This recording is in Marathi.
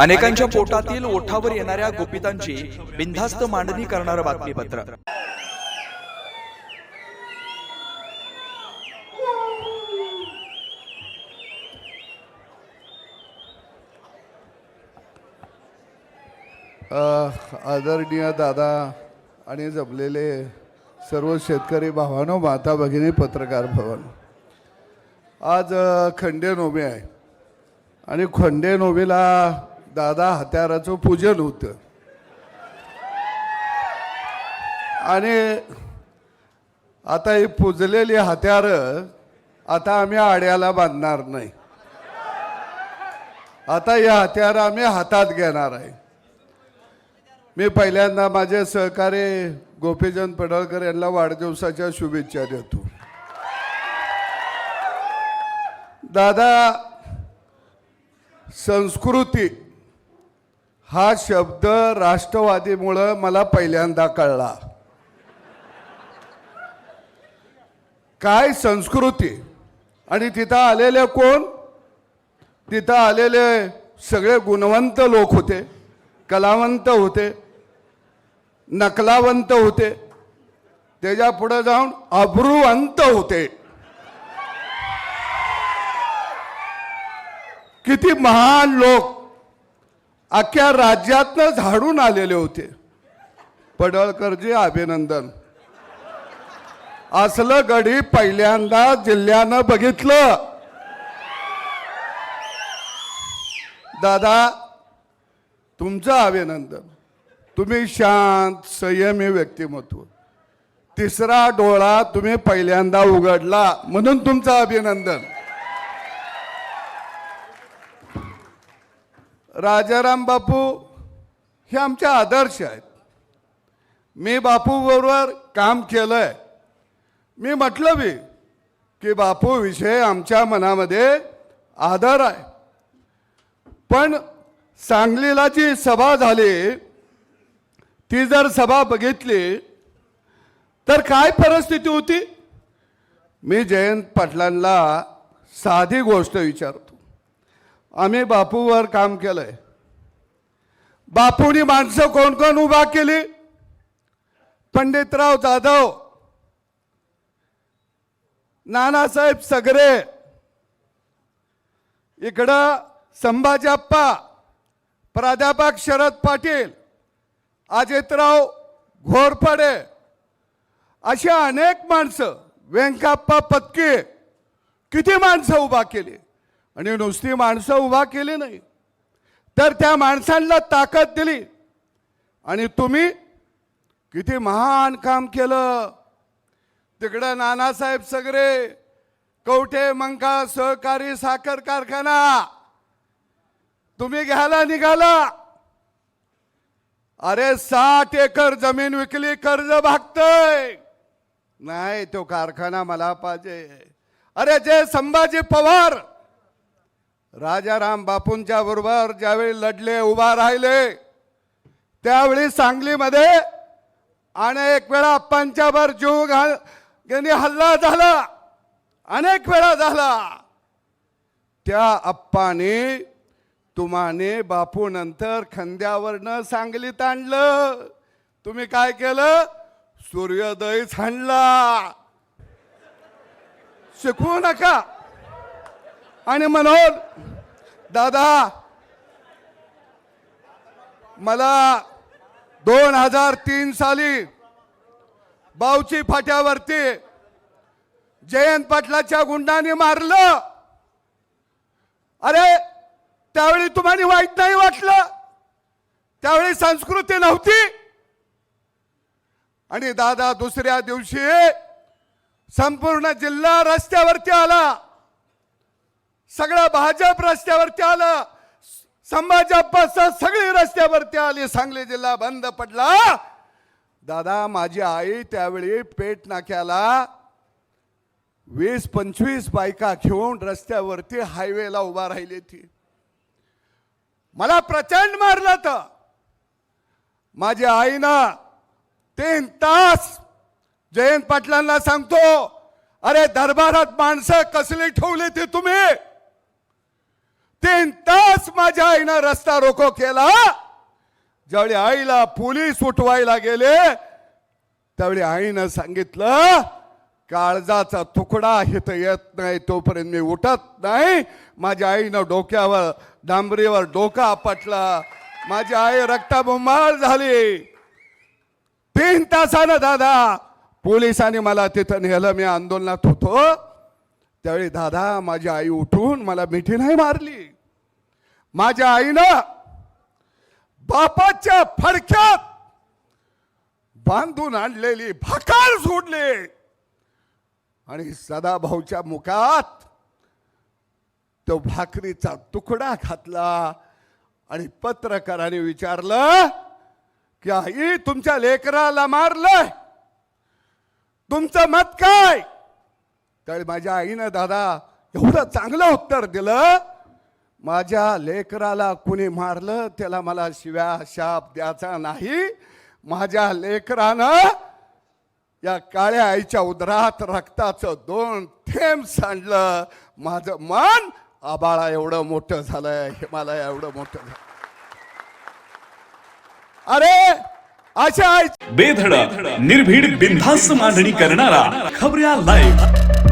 अनेकांच्या पोटातील ओठावर येणाऱ्या गोपितांची बिनधास्त मांडणी करणारं बातमीपत्र. अ, आदरणीय दादा आणि जमलेले सर्व शेतकरी भावानो माता भगिनी पत्रकार भवन. आज खंडे नोमे आहे. आणि खंडे नोमेला दादा हत्याराचं पूजन होतं. आणि आता ही पुजलेली हत्यार आता आम्ही आड्याला बांधणार नाही. आता या हत्यार आम्ही हातात घेणार आहे. मी पहिल्यांदा माझे सहकारी गोपीचंद पडळकर यांना वाढदिवसाच्या शुभेच्छा देतो. दादा संस्कृती हा शब्द राष्ट्रवादीमुळं मला पहिल्यांदा कळला. काय संस्कृती? आणि तिथं आलेले कोण? तिथं आलेले सगळे गुणवंत लोक होते कलावंत होते नकलावंत होते. त्याच्या पुढे जाऊन अब्रुवंत होते. किती महान लोक. अख्ख्या राज्यातनं झाडून आलेले होते. पडळकरजी अभिनंदन. असलं गडी पहिल्यांदा जिल्ह्यानं बघितलं. दादा तुमचं अभिनंदन. तुम्ही शांत संयमी व्यक्तिमत्व. तिसरा डोळा तुम्ही पहिल्यांदा उघडला म्हणून तुमचं अभिनंदन. राजाराम बापू हे आमचे आदर्श आहेत. मी बापूबरोबर काम केलं आहे मी म्हटलं बी की बापू विषय आमच्या मनामध्ये आदर आहे. पण सांगलीला जी सभा झाली ती जर सभा बघितली तर काय परिस्थिती होती? मी जयंत पाटलांना साधी गोष्ट विचारतो. आम्ही बापूवर काम केलंय. बापूनी माणसं कोण कोण उभा केली? पंडितराव जाधव नानासाहेब सगरे इकडं संभाजीप्पा प्राध्यापक शरद पाटील अजितराव घोरपडे अशा अनेक माणसं व्यंकाप्पा पत्के किती माणसं उभा केली? आणि नुसती माणसं उभा केली नाही. तर त्या माणसांना ताकद दिली. आणि तुम्ही किती महान काम केलं. तिकडं नानासाहेब सगरे कवठे मंका सहकारी साखर कारखाना. तुम्ही घ्यायला निघाला. अरे साठ एकर जमीन विकली कर्ज भागतय. नाही तो कारखाना मला पाहिजे. अरे जे संभाजी पवार राजाराम बापूंच्या बरोबर ज्यावेळी लढले उभा राहिले त्यावेळी सांगलीमध्ये अनेक वेळा पंचावर जीव घाल हल्ला झाला. अनेक वेळा झाला. त्या अप्पाने तुम्हाने बापू नंतर सांगलीत आणलं. तुम्ही काय केलं? सूर्योदय छाणला शिकवू नका. आणि म्हणून दादा मला दोन हजार तीन साली बावची फाट्यावरती जयंत पाटलाच्या गुंडाने मारलं. अरे त्यावेळी तुम्हाला वाईट नाही वाटलं? त्यावेळी संस्कृती नव्हती? आणि दादा दुसऱ्या दिवशी संपूर्ण जिल्हा रस्त्यावरती आला. सगळं भाजप रस्त्यावरती आलं. संभाजपसह सगळी रस्त्यावरती आली. सांगली जिल्हा बंद पडला. दादा माझी आई त्यावेळी पेट नाक्याला वीस पंचवीस बायका घेऊन रस्त्यावरती हायवेला उभा राहिली ती मला प्रचंड मारलं तर माझ्या आईनं तीन तास जयंत पाटलांना सांगतो अरे दरबारात माणसं कसली ठेवली ती तुम्ही? तीन तास माझ्या आईनं रस्ता रोको केला. ज्यावेळी आईला पोलीस उठवायला गेले त्यावेळी आईनं सांगितलं काळजाचा तुकडा इथं येत नाही तोपर्यंत मी उठत नाही. माझ्या आईनं डोक्यावर डांबरीवर डोका आपटला माझी आई रक्ताबुंबाळ झाली. तीन तासानं दादा पोलिसांनी मला तिथं नेलं. मी आंदोलनात होतो. त्यावेळी दादा माझी आई उठून मला मिठी नाही मारली. माझ्या आईनं बापाच्या फडक्यात बांधून आणलेली भाकार सोडली. आणि सदाभाऊच्या मुखात तो भाकरीचा तुकडा घातला आणि पत्रकाराने विचारलं की आई तुमच्या लेकराला मारलंय. तुमचं मत काय? तर माझ्या आईनं दादा एवढं चांगलं उत्तर दिलं. माझ्या लेकराला कुणी मारलं त्याला मला शिव्या शाप द्यायचा नाही. माझ्या लेकरानं या काळ्या आईच्या उदरात रक्ताचं दोन थेंब सांडलं. माझं मन आबाळा एवढं मोठं झालंय हिमालय एवढं मोठं झालं अरे अशा आई बेधडक निर्भीड बिनधास्त मांडणी करणारा खबऱ्या लाईव्ह